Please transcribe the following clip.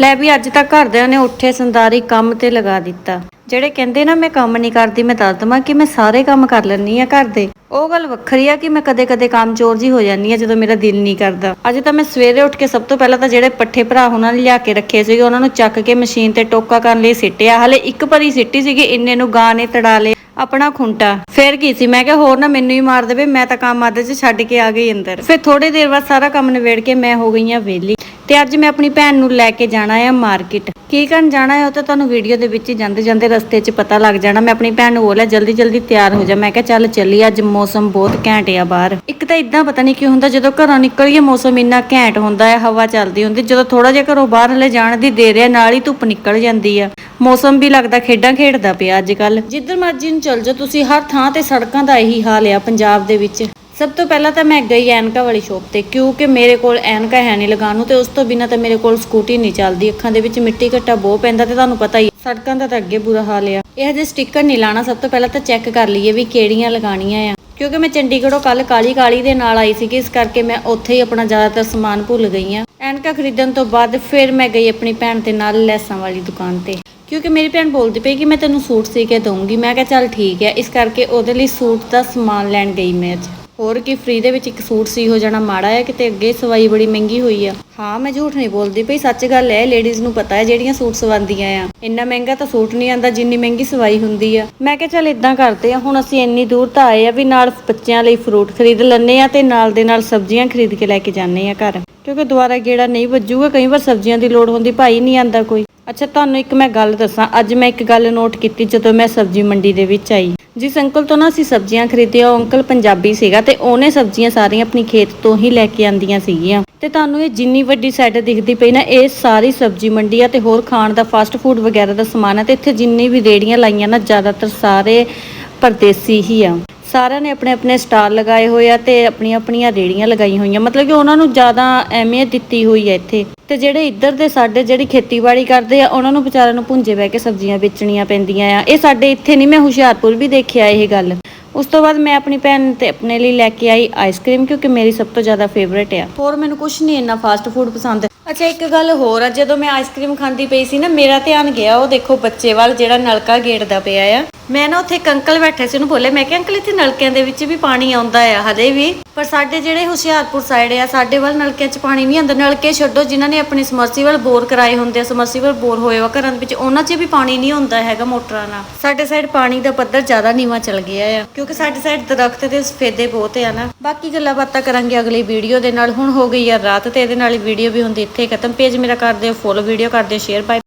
ਲੈ ਵੀ ਅੱਜ ਤੱਕ ਘਰਦਿਆਂ ਨੇ ਉੱਠੇ ਸੰਦਾਰੀ ਕੰਮ ਤੇ ਲਗਾ ਦਿੱਤਾ। ਜਿਹੜੇ ਕਹਿੰਦੇ ਨਾ, ਮੈਂ ਕੰਮ ਨਹੀਂ ਕਰਦੀ, ਮੈਂ ਦੱਸ ਦਵਾਂ ਕਿ ਮੈਂ ਸਾਰੇ ਕੰਮ ਕਰ ਲੈਂਦੀ ਆ ਘਰ ਦੇ। ਉਹ ਗੱਲ ਵੱਖਰੀ ਆ ਕਿ ਮੈਂ ਕਦੇ-ਕਦੇ ਕੰਮ ਚੋਰ ਜੀ ਹੋ ਜਾਂਦੀ ਆ ਜਦੋਂ ਮੇਰਾ ਦਿਲ ਨਹੀਂ ਕਰਦਾ। ਅੱਜ ਤਾਂ ਮੈਂ ਸਵੇਰੇ ਉੱਠ ਕੇ ਸਭ ਤੋਂ ਪਹਿਲਾਂ ਤਾਂ ਜਿਹੜੇ ਪੱਠੇ ਭਰਾ ਉਹਨਾਂ ਨੇ ਲਿਆ ਕੇ ਰੱਖੇ ਸੀਗੇ, ਉਹਨਾਂ ਨੂੰ ਚੱਕ ਕੇ ਮਸ਼ੀਨ ਤੇ ਟੋਕਾ ਕਰਨ ਲਈ ਸਿੱਟਿਆ। ਹਲੇ ਇੱਕ ਭਰੀ ਸਿੱਟੀ ਸੀਗੀ, ਇੰਨੇ ਨੂੰ ਗਾਂ ਨੇ ਤੜਾ ਲਏ ਆਪਣਾ ਖੁੰਟਾ। ਫੇਰ ਕੀ ਸੀ? ਮੈਂ ਕਿਹਾ, ਹੋਰ ਨਾ ਮੈਨੂੰ ਹੀ ਮਾਰ ਦੇਵੇ, ਮੈਂ ਤਾਂ ਕੰਮ ਆਦੇ ਚ ਛੱਡ ਕੇ ਆ ਗਈ ਅੰਦਰ। ਫਿਰ ਥੋੜੇ ਦੇਰ ਬਾਅਦ ਸਾਰਾ ਕੰਮ ਨਿਬੇੜ ਕੇ ਮੈਂ ਹੋ ਗਈ ਆ ਵਿਹਲੀ। ਤੇ ਅੱਜ ਮੈਂ ਆਪਣੀ ਭੈਣ ਨੂੰ ਲੈ ਕੇ ਜਾਣਾ ਆ ਮਾਰਕੀਟ। ਕੀ ਕਰਨ ਜਾਣਾ ਹੈ ਉਹ ਤਾਂ ਤੁਹਾਨੂੰ ਵੀਡੀਓ ਦੇ ਵਿੱਚ ਹੀ ਜਾਂਦੇ ਜਾਂਦੇ ਰਸਤੇ 'ਚ ਪਤਾ ਲੱਗ ਜਾਣਾ। ਮੈਂ ਆਪਣੀ ਭੈਣ ਨੂੰ ਬੋਲਿਆ ਜਲਦੀ ਜਲਦੀ ਤਿਆਰ ਹੋ ਜਾ। ਮੈਂ ਕਿਹਾ ਚੱਲ ਚੱਲੀ ਅੱਜ ਮੌਸਮ ਬਹੁਤ ਘੈਂਟ ਆ ਬਾਹਰ। ਇੱਕ ਤਾਂ ਇਦਾਂ ਪਤਾ ਨਹੀਂ ਕੀ ਹੁੰਦਾ, ਜਦੋਂ ਘਰੋਂ ਨਿਕਲੀਏ ਮੌਸਮ ਇੰਨਾ ਘੈਂਟ ਹੁੰਦਾ ਹੈ ਹਵਾ ਚੱਲਦੀ ਹੁੰਦੀ। ਜਦੋਂ ਥੋੜਾ ਜਿਹਾ ਘਰੋਂ ਬਾਹਰ ਹਲੇ ਜਾਣ ਦੀ ਦੇਰ ਹੈ ਨਾਲ ਹੀ ਧੁੱਪ ਨਿਕਲ ਜਾਂਦੀ ਆ। ਮੌਸਮ ਵੀ ਲੱਗਦਾ ਖੇਡਾਂ ਖੇਡਦਾ ਪਿਆ ਅੱਜ ਕੱਲ ਜਿੱਧਰ ਮਰਜ਼ੀ ਨੂੰ ਚੱਲ ਜਾਓ। ਤੁਸੀਂ ਹਰ ਥਾਂ ਤੇ ਸੜਕਾਂ ਦਾ ਇਹੀ ਹਾਲ ਆ ਪੰਜਾਬ ਦੇ ਵਿੱਚ। ਸਭ ਤੋਂ ਪਹਿਲਾਂ ਤਾਂ ਮੈਂ ਗਈ ਐਨਕਾ ਵਾਲੀ ਸ਼ੋਪ ਤੇ ਕਿਉਂਕਿ ਮੇਰੇ ਕੋਲ ਐਨਕਾ ਹੈ ਨਹੀਂ ਲਗਾਉਣ ਨੂੰ ਤੇ ਉਸ ਤੋਂ ਬਿਨਾ ਤਾਂ ਮੇਰੇ ਕੋਲ ਸਕੂਟੀ ਨਹੀਂ ਚੱਲਦੀ ਅੱਖਾਂ ਦੇ ਵਿੱਚ ਮਿੱਟੀ ਘੱਟਾ ਬਹੁਤ ਪੈਂਦਾ ਤੇ ਤੁਹਾਨੂੰ ਪਤਾ ਹੀ ਹੈ, ਸੜਕਾਂ ਦਾ ਤਾਂ ਅੱਗੇ ਬੁਰਾ ਹਾਲ ਆ। ਇਹ ਹਜੇ ਸਟicker ਨਹੀਂ ਲਾਣਾ ਸਭ ਤੋਂ ਪਹਿਲਾਂ ਤਾਂ ਚੈੱਕ ਕਰ ਲਈਏ ਵੀ ਕਿਹੜੀਆਂ ਲਗਾਣੀਆਂ ਆ। ਕਿਉਂਕਿ ਮੈਂ ਚੰਡੀਗੜ੍ਹੋਂ ਕੱਲ ਕਾਲੀ ਕਾਲੀ ਦੇ ਨਾਲ ਆਈ ਸੀਗੀ ਇਸ ਕਰਕੇ ਮੈਂ ਉੱਥੇ ਹੀ ਆਪਣਾ ਜ਼ਿਆਦਾਤਰ ਸਮਾਨ ਭੁੱਲ ਗਈ ਆ। ਐਨਕਾ ਖਰੀਦਣ ਤੋਂ ਬਾਅਦ ਫਿਰ ਮੈਂ ਗਈ ਆਪਣੀ ਭੈਣ ਦੇ ਨਾਲ ਲੈਸਾਂ ਵਾਲੀ ਦੁਕਾਨ ਤੇ। ਕਿਉਂਕਿ ਮੇਰੀ ਭੈਣ ਬੋਲਦੀ ਪਈ ਕਿ ਮੈਂ ਤੈਨੂੰ ਸੂਟ ਸੀ ਕੇ ਦਊਂਗੀ ਮੈਂ ਕਿਹਾ ਚੱਲ ਠੀਕ ਹੈ ਇਸ ਕਰਕੇ ਉਹਦੇ ਲਈ ਸੂਟ ਦਾ ਸਮਾਨ ਲੈਣ ਗਈ ਮੈਂ ਅੱਜ। ਹੋਰ ਕੀ ਫ੍ਰੀ ਦੇ ਵਿੱਚ ਇੱਕ ਸੂਟ ਸੀ ਹੋ ਜਾਣਾ ਮਾੜਾ ਹੈ ਕਿਤੇ ਅੱਗੇ ਸਵਾਈ ਬੜੀ ਮਹਿੰਗੀ ਹੋਈ ਆ। ਹਾਂ, ਮੈਂ ਝੂਠ ਨਹੀਂ ਬੋਲਦੀ ਪਈ, ਸੱਚ ਗੱਲ ਹੈ ਲੇਡੀਜ਼ ਨੂੰ ਪਤਾ ਹੈ ਜਿਹੜੀਆਂ ਸੂਟ ਸਵਾਉਂਦੀਆਂ ਆ। ਇੰਨਾ ਮਹਿੰਗਾ ਤਾਂ ਸੂਟ ਨਹੀਂ ਆਂਦਾ, ਜਿੰਨੀ ਮਹਿੰਗੀ ਸਵਾਈ ਹੁੰਦੀ ਆ। ਮੈਂ ਕਿਹਾ, ਚੱਲ ਇਦਾਂ ਕਰਦੇ ਆ, ਹੁਣ ਅਸੀਂ ਇੰਨੀ ਦੂਰ ਤਾਂ ਆਏ ਆ ਵੀ ਨਾਲ ਬੱਚਿਆਂ ਲਈ ਫਰੂਟ ਖਰੀਦ ਲੈਣੇ ਆ ਤੇ ਨਾਲ ਦੇ ਨਾਲ ਸਬਜ਼ੀਆਂ ਖਰੀਦ ਕੇ ਲੈ ਕੇ ਜਾਂਦੇ ਆ ਘਰ। ਕਿਉਂਕਿ ਦੁਬਾਰਾ ਗੇੜਾ ਨਹੀਂ ਵੱਜੂਗਾ, ਕਈ ਵਾਰ ਸਬਜ਼ੀਆਂ ਦੀ ਲੋੜ ਹੁੰਦੀ, ਭਾਈ ਨਹੀਂ ਆਂਦਾ ਕੋਈ। ਅੱਛਾ, ਤੁਹਾਨੂੰ ਇੱਕ ਮੈਂ ਗੱਲ ਦੱਸਾਂ। ਅੱਜ ਮੈਂ ਇੱਕ ਗੱਲ ਨੋਟ ਕੀਤੀ ਜਦੋਂ ਮੈਂ ਸਬਜ਼ੀ ਮੰਡੀ ਦੇ ਵਿੱਚ ਆਈ। ਜਿਸ ਅੰਕਲ ਤੋਂ ਨਾ ਅਸੀਂ ਸਬਜ਼ੀਆਂ ਖਰੀਦੀਆਂ, ਉਹ ਅੰਕਲ ਪੰਜਾਬੀ ਸੀਗਾ ਤੇ ਉਹਨੇ ਸਬਜ਼ੀਆਂ ਸਾਰੀਆਂ ਆਪਣੀ ਖੇਤ ਤੋਂ ਹੀ ਲੈ ਕੇ ਆਂਦੀਆਂ ਸੀਗੀਆਂ। ਤੇ ਤੁਹਾਨੂੰ ਇਹ ਜਿੰਨੀ ਵੱਡੀ ਸਾਈਡ ਦਿਖਦੀ ਪਈ ਨਾ, ਇਹ ਸਾਰੀ ਸਬਜ਼ੀ ਮੰਡੀ ਆ ਤੇ ਹੋਰ ਖਾਣ ਦਾ ਫਾਸਟ ਫੂਡ ਵਗੈਰਾ ਦਾ ਸਮਾਨ ਹੈ ਤੇ ਇੱਥੇ ਜਿੰਨੀ ਵੀ ਰੇੜੀਆਂ ਲਾਈਆਂ ਨਾ, ਜ਼ਿਆਦਾਤਰ ਸਾਰੇ ਪਰਦੇਸੀ ਹੀ ਆ। ਸਾਰਿਆਂ ਨੇ ਆਪਣੇ ਆਪਣੇ ਸਟਾਲ ਲਗਾਏ ਹੋਏ ਆ ਤੇ ਆਪਣੀਆਂ ਆਪਣੀਆਂ ਰੇੜੀਆਂ ਲਗਾਈ ਹੋਈਆਂ। ਮਤਲਬ ਕਿ ਉਹਨਾਂ ਨੂੰ ਜ਼ਿਆਦਾ ਅਹਿਮੀਅਤ ਦਿੱਤੀ ਹੋਈ ਹੈ ਇੱਥੇ। ਤੇ ਜਿਹੜੇ ਇੱਧਰ ਦੇ ਸਾਡੇ ਜਿਹੜੀ ਖੇਤੀਬਾੜੀ ਕਰਦੇ ਆ, ਉਹਨਾਂ ਨੂੰ ਵਿਚਾਰਿਆਂ ਨੂੰ ਭੁੰਜੇ ਬਹਿ ਕੇ ਸਬਜ਼ੀਆਂ ਵੇਚਣੀਆਂ ਪੈਂਦੀਆਂ ਆ। ਇਹ ਸਾਡੇ ਇੱਥੇ ਨਹੀਂ, ਮੈਂ ਹੁਸ਼ਿਆਰਪੁਰ ਵੀ ਦੇਖਿਆ ਇਹ ਗੱਲ। ਉਸ ਤੋਂ ਬਾਅਦ ਮੈਂ ਆਪਣੀ ਭੈਣ ਤੇ ਆਪਣੇ ਲਈ ਲੈ ਕੇ ਆਈ ਆਈਸਕ੍ਰੀਮ ਕਿਉਂਕਿ ਮੇਰੀ ਸਭ ਤੋਂ ਜ਼ਿਆਦਾ ਫੇਵਰੇਟ ਆ। ਹੋਰ ਮੈਨੂੰ ਕੁਝ ਨਹੀਂ, ਇੰਨਾ ਫਾਸਟ ਫੂਡ ਪਸੰਦ। ਅੱਛਾ, ਇੱਕ ਗੱਲ ਹੋਰ ਆ, ਜਦੋਂ ਮੈਂ ਆਈਸਕ੍ਰੀਮ ਖਾਂਦੀ ਪਈ ਸੀ ਨਾ, ਮੇਰਾ ਧਿਆਨ ਗਿਆ, ਉਹ ਦੇਖੋ ਬੱਚੇ ਵੱਲ ਜਿਹੜਾ ਨਲਕਾ ਗੇੜਦਾ ਪਿਆ ਆ। ਮੈਂ ਨਾ ਉੱਥੇ ਇੱਕ ਅੰਕਲ ਬੈਠੇ ਸੀ, ਉਹਨੂੰ ਬੋਲੇ ਮੈਂ ਕਿਹਾ, ਅੰਕਲ, ਇੱਥੇ ਨਲਕਿਆਂ ਦੇ ਵਿੱਚ ਵੀ ਪਾਣੀ ਆਉਂਦਾ ਆ ਹਲੇ ਵੀ। ਪਰ ਸਾਡੇ ਜਿਹੜੇ ਹੁਸ਼ਿਆਰਪੁਰ ਸਾਈਡ ਆ, ਸਾਡੇ ਵੱਲ ਨਲਕਿਆਂ 'ਚ ਪਾਣੀ ਨਹੀਂ ਆਉਂਦਾ। ਨਲਕੇ ਛੱਡੋ, ਜਿਨ੍ਹਾਂ ਨੇ ਆਪਣੇ ਸਮਰਸੀਬਲ ਬੋਰ ਕਰਾਏ ਹੁੰਦੇ ਆ ਸਮਰਸੀਬਲ ਬੋਰ ਹੋਏ ਵਾ ਘਰਾਂ ਦੇ ਵਿੱਚ, ਉਹਨਾਂ 'ਚ ਵੀ ਪਾਣੀ ਨਹੀਂ ਆਉਂਦਾ ਹੈਗਾ ਮੋਟਰਾਂ ਨਾਲ। ਸਾਡੇ ਸਾਈਡ ਪਾਣੀ ਦਾ ਪੱਧਰ ਜ਼ਿਆਦਾ ਨੀਵਾਂ ਚਲ ਗਿਆ ਆ, ਕਿਉਂਕਿ ਸਾਡੇ ਸਾਈਡ ਦਰਖਤ ਤੇ ਸਫੇਦੇ ਬਹੁਤ ਆ ਨਾ। ਬਾਕੀ ਗੱਲਾਂ ਬਾਤਾਂ ਕਰਾਂਗੇ ਅਗਲੀ ਵੀਡੀਓ ਦੇ ਨਾਲ। ਹੁਣ ਹੋ ਗਈ ਆ ਰਾਤ ਤੇ ਇਹਦੇ ਨਾਲ ਵੀਡੀਓ ਵੀ ਹੁੰਦੀ, ਇੱਥੇ ਖਤਮ। ਪੇਜ ਮੇਰਾ ਕਰ ਦਿਓ ਫੋਲੋ ਵੀਡੀਓ ਕਰ ਦਿਓ ਸ਼ੇਅਰ ਬਾਏ